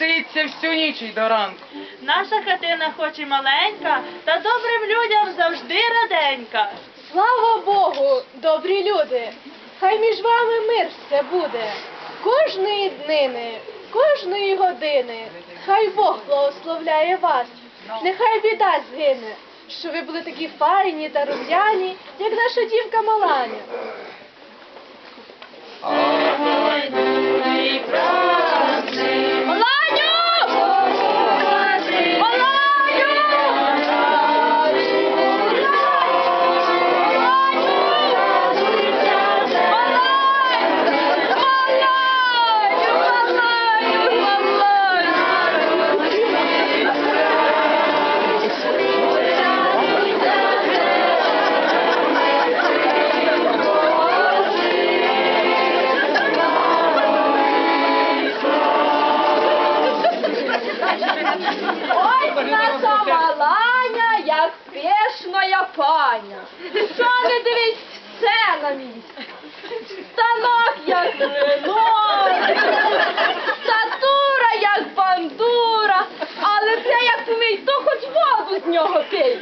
грітися всю ніч і до ранку. Наша хатина хоч і маленька, та добрим людям завжди раденька. Слава Богу, добрі люди! Хай між вами мир все буде. Кожної днини, кожної години, хай Бог благословляє вас. Нехай біда згине, що ви були такі файні та рум'яні, як наша дівка Маланя. Ой, паня. Що не дивись, все на місці. Станок як млинок, статура як бандура, але це як помий, то хоч воду з нього пий.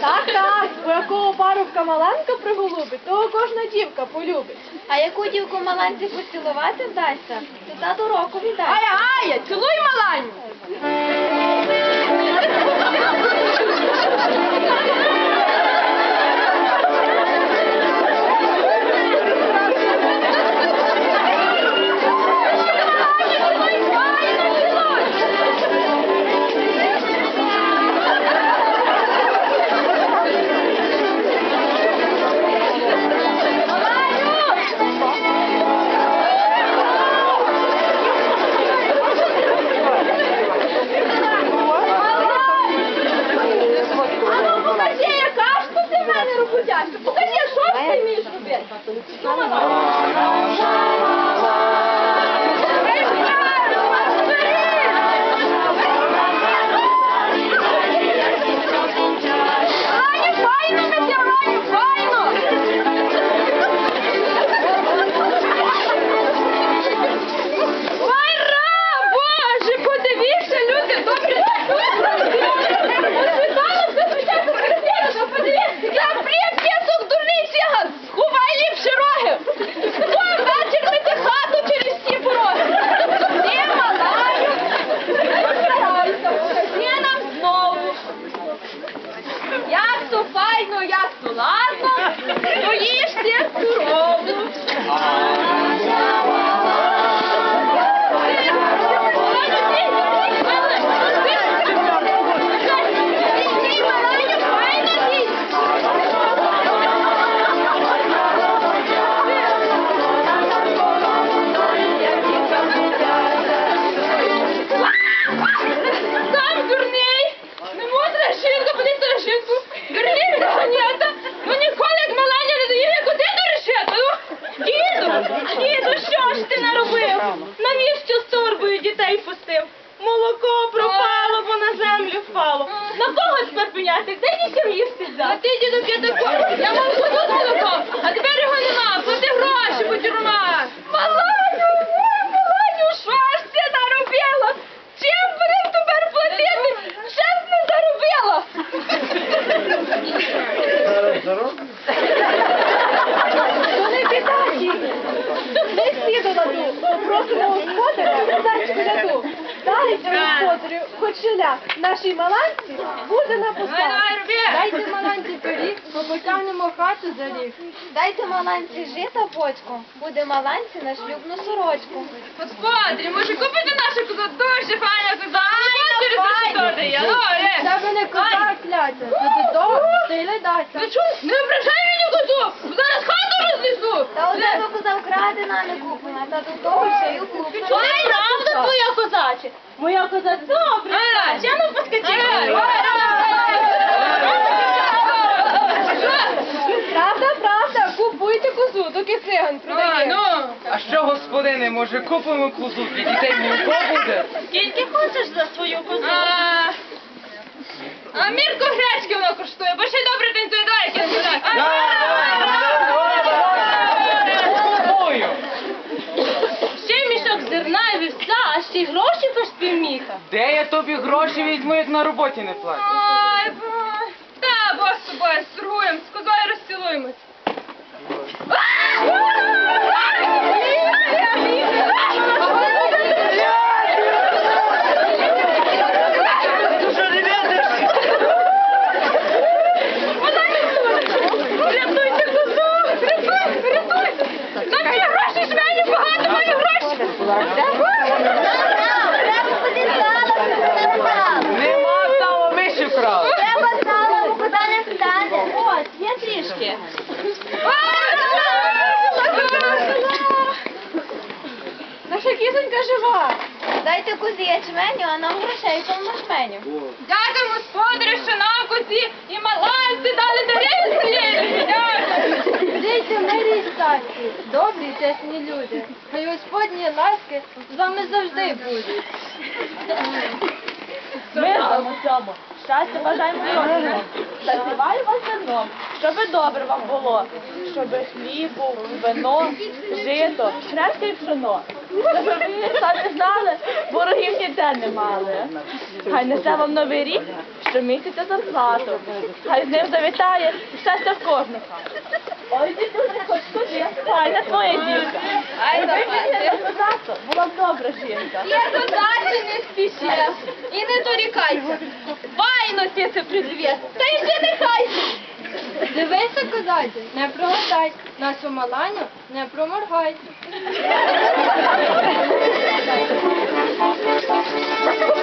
Так, так, бо якого парубка Маланка приголубить, того кожна дівка полюбить. А яку дівку маланці поцілувати вдасться, то та до року віддасть. Ая, ая, цілуй Маланю. На перпиняти. Де дітям їсти за. А ти, діду, п'ятако, я мав тут молоко, а тепер його нема, плати гроші, будь рума. Маланю, Маланю, що ж ти наробила? Чим будемо тепер платити? Ще б не заробила. Ну не біда, діду. Ми сіду ладу, попросимо господаря, дачку ляду. Дайте господарю, нашій маланці буде на посаді. Дайте маланці пиріг, бо потягнемо хату за ріг. Дайте маланці жита бочку, буде маланці на шлюбну сорочку. Господарі, може купити нашу козу? Дуже файна коза. Господарі, це що дає? Ну, е. Це мене коза кляться, то додому стиля даться. Ну чого? Не ображай мені козу, бо зараз хату Та коза вкрадена, не куплена, та до того ще й укуплена. Ой, правда твоя козаче? Моя коза добра. Ще ну поскочи. Правда, правда, купуйте козу, доки циган продає. ну. А що, господине, може купимо козу, для дітей молоко буде? Скільки хочеш за свою козу? А, мірку гречки воно коштує, бо ще й добре танцює, давай, я сюди. Ще й мішок зерна і вівса, а ще й гроші хоч півміха. Де тобі гроші візьму, як на роботі не платять. Ай, бо. Та, бо з тобою з козою розцілуємось. Дайте кузі ячменю, а нам грошей повно жменю. Дякую, господарю, що нам козі і маланці дали Дякую! Дійте мирі й статки, добрі й чесні люди. Хай Господні ласки з вами завжди будуть. Ми вам у цьому. Щастя бажаємо кожному. Зазиваю вас зерном, щоби добре вам було, щоби хліб був, вино, жито, шрестя і пшено. Ви самі знали, ворогів ніде не мали. Хай несе вам новий рік, щомісяця зарплату. Хай з ним завітає щастя в кожну хату. Ой, дідусь, хоч скажи, файна твоя дівка. Ай, давай. козацтво, була б добра жінка. Я козачі не спіши і не дорікайся. Файно ти це призвіз, та йди нехай. Дивися, козаці, не прогадай, нашу маланю не проморгай. Thank you.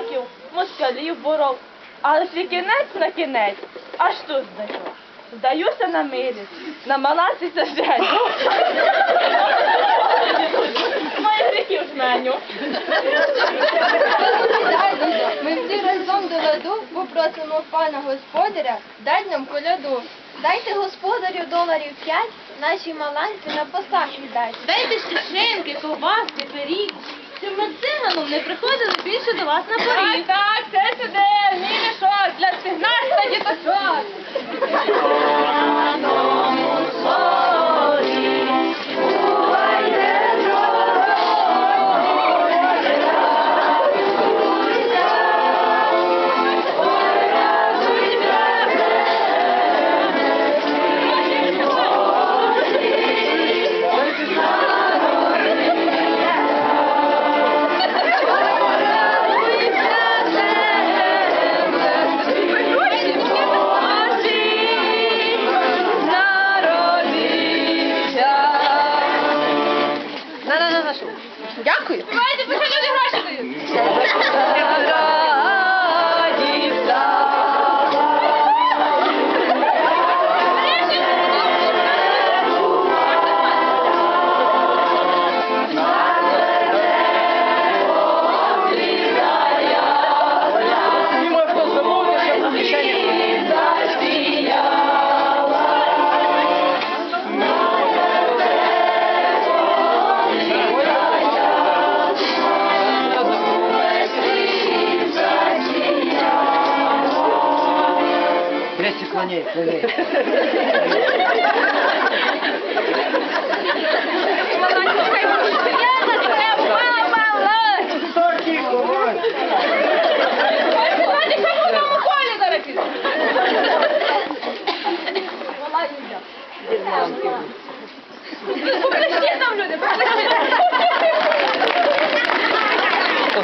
Поляків, москалів боров, але свій кінець на кінець аж тут знайшов. Здаюся на милість, на маланці сажень. Моїх гріхів жменю. Дай, ми всі разом до ладу попросимо пана господаря, дай нам коляду. Дайте господарю доларів п'ять, нашій маланці на постах віддай. Дайте ще шинки, ковбаски, пиріг, щоб ми циганом не приходили більше до вас на Так, поріг. так, це сюди, мій мішок, для нас та діточок.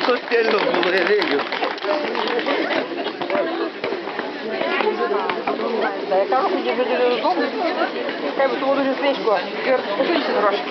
Що стельно було, я видів. Та я кажу, що вже додому, хай би того дуже свічку. Кир, покажіть гроші.